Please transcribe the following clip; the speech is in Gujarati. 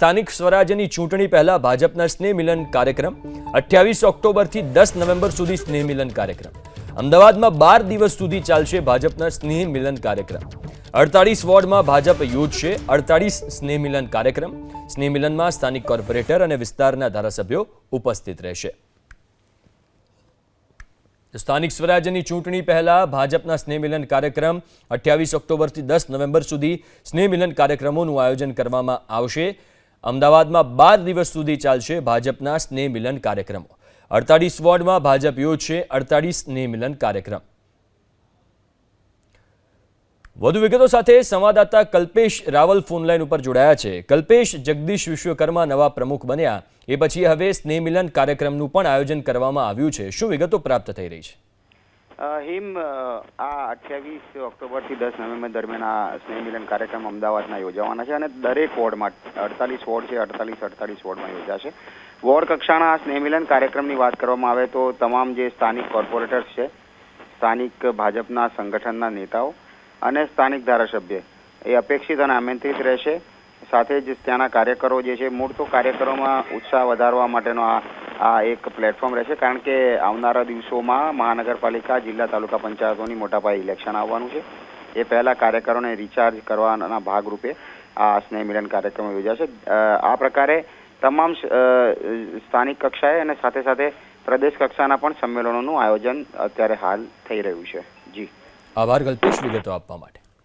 સ્થાનિક સ્વરાજ્યની ચૂંટણી પહેલા ભાજપના સ્નેહ મિલન કાર્યક્રમ, અઠ્યાવીસ ઓક્ટોબરથી દસ નવેમ્બર સુધી સ્નેહ મિલન કાર્યક્રમ. અમદાવાદમાં બાર દિવસ સુધી ચાલશે ભાજપના સ્નેહ મિલન કાર્યક્રમ. અડતાળીસ વોર્ડમાં ભાજપ યોજશે અડતાળીસ સ્નેહ મિલન કાર્યક્રમ. સ્નેહ મિલનમાં સ્થાનિક કોર્પોરેટર અને વિસ્તારના ધારાસભ્યો ઉપસ્થિત રહેશે. સ્થાનિક સ્વરાજ્યની ચૂંટણી પહેલા ભાજપના સ્નેહ મિલન કાર્યક્રમ, અઠ્યાવીસ ઓક્ટોબરથી દસ નવેમ્બર સુધી સ્નેહ મિલન કાર્યક્રમોનું આયોજન કરવામાં આવશે. અમદાવાદમાં બાર દિવસ સુધી ચાલશે ભાજપના સ્નેહ મિલન કાર્યક્રમો. અડતાળીસ વોર્ડમાં ભાજપ યોજશે અડતાળીસ સ્નેહ મિલન કાર્યક્રમ. વધુ વિગતો સાથે સંવાદદાતા કલ્પેશ રાવલ ફોનલાઈન ઉપર જોડાયા છે. કલ્પેશ, જગદીશ વિશ્વકર્મા નવા પ્રમુખ બન્યા. એ પછી હવે સ્નેહ મિલન કાર્યક્રમનું પણ આયોજન કરવામાં આવ્યું છે. શું વિગતો પ્રાપ્ત થઈ રહી છે? હિમ આ અઠ્યાવીસ ઓક્ટોબરથી દસ નવેમ્બર દરમિયાન આ સ્નેહ મિલન કાર્યક્રમ અમદાવાદમાં યોજાવાના છે અને દરેક વોર્ડમાં અડતાલીસ વોર્ડ છે, અડતાલીસ અડતાલીસ વોર્ડમાં યોજાશે. વોર્ડ કક્ષાના આ સ્નેહ મિલન કાર્યક્રમની વાત કરવામાં આવે તો તમામ જે સ્થાનિક કોર્પોરેટર્સ છે, સ્થાનિક ભાજપના સંગઠનના નેતાઓ અને સ્થાનિક ધારાસભ્ય એ અપેક્ષિત અને આમંત્રિત રહેશે. સાથે જ ત્યાંના કાર્યકરો જે છે, મૂળ તો કાર્યકરોમાં ઉત્સાહ વધારવા માટેનો આ આ એક પ્લેટફોર્મ રહેશે. કારણ કે આવનારા દિવસોમાં મહાનગરપાલિકા, જિલ્લા તાલુકા પંચાયતોની મોટા પાયે ઇલેક્શન આવવાનું છે. એ પહેલા કાર્યકરોને રિચાર્જ કરવાના ભાગરૂપે આ સ્નેહ મિલન કાર્યક્રમ યોજાશે. આ પ્રકારે તમામ સ્થાનિક કક્ષાએ અને સાથે સાથે પ્રદેશ કક્ષાના પણ સંમેલનોનું આયોજન અત્યારે હાલ થઈ રહ્યું છે. જી. આભાર કલ્પેશ, વિગતો આપવા માટે.